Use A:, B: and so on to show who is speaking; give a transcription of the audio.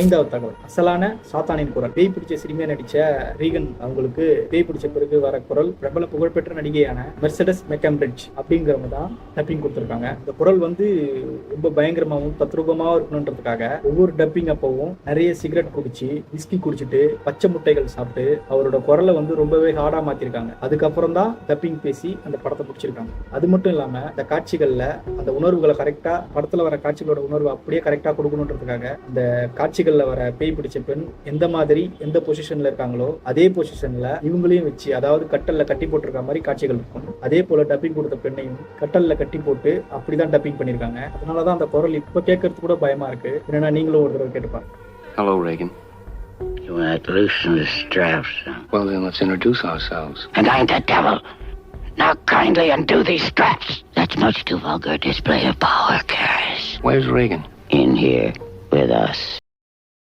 A: ஐந்தாவது தகவல். அசலான சாத்தானின் குரல். பேய் பிடிச்ச சிறுமியா நடிச்ச ரீகன் அவங்களுக்கு பேய் பிடிச்ச பிறகு வர குரல் பிரபல புகழ்பெற்ற நடிகையான மெர்சடஸ் மெக்கம்பிரிட்ஜ் அப்படிங்கிறவங்க தான் டப்பிங் கொடுத்துருக்காங்க. இந்த குரல் வந்து ரொம்ப பயங்கரமாகவும் தத்ரூபமாகவும் இருக்கணுன்றதுக்காக ஒவ்வொரு டப்பிங் அப்பவும் நிறைய சிகரெட் குடிச்சு விஸ்கி குடிச்சிட்டு பச்சை முட்டைகள் சாப்பிட்டு அவரோட குரலை வந்து ரொம்பவே ஹார்டா மாத்திருக்காங்க. அதுக்கப்புறம் தான் டப்பிங் பேசி அந்த படத்தை பிடிச்சிருக்காங்க அது மட்டும் இல்லாம இந்த காட்சிகள்ல அந்த உணர்வுகளை கரெக்டா படத்துல வர காட்சிகளோட உணர்வு அப்படியே கரெக்டா கொடுக்கணுன்றதுக்காக அந்த காட்சிகள் காட்சிகள்ல வர பேய் பிடிச்ச பெண் எந்த மாதிரி எந்த பொசிஷன்ல இருக்காங்களோ அதே பொசிஷன்ல இவங்களையும் வச்சு அதாவது கட்டல்ல கட்டி போட்டிருக்க மாதிரி காட்சிகள் இருக்கும் அதே போல டப்பிங் கொடுத்த பெண்ணையும் கட்டல்ல கட்டி போட்டு அப்படிதான் டப்பிங் பண்ணிருக்காங்க அதனாலதான் அந்த குரல் இப்ப கேட்கறது கூட பயமா இருக்கு என்னன்னா நீங்களும் ஒரு தடவை கேட்டுப்பாங்க
B: Hello, Reagan.
C: You want to loosen the straps.
B: Well, then let's introduce ourselves.
C: And I'm the devil. Now kindly undo these straps. That's much too vulgar a display of power, Karis.
B: Where's Reagan?
C: In here with us.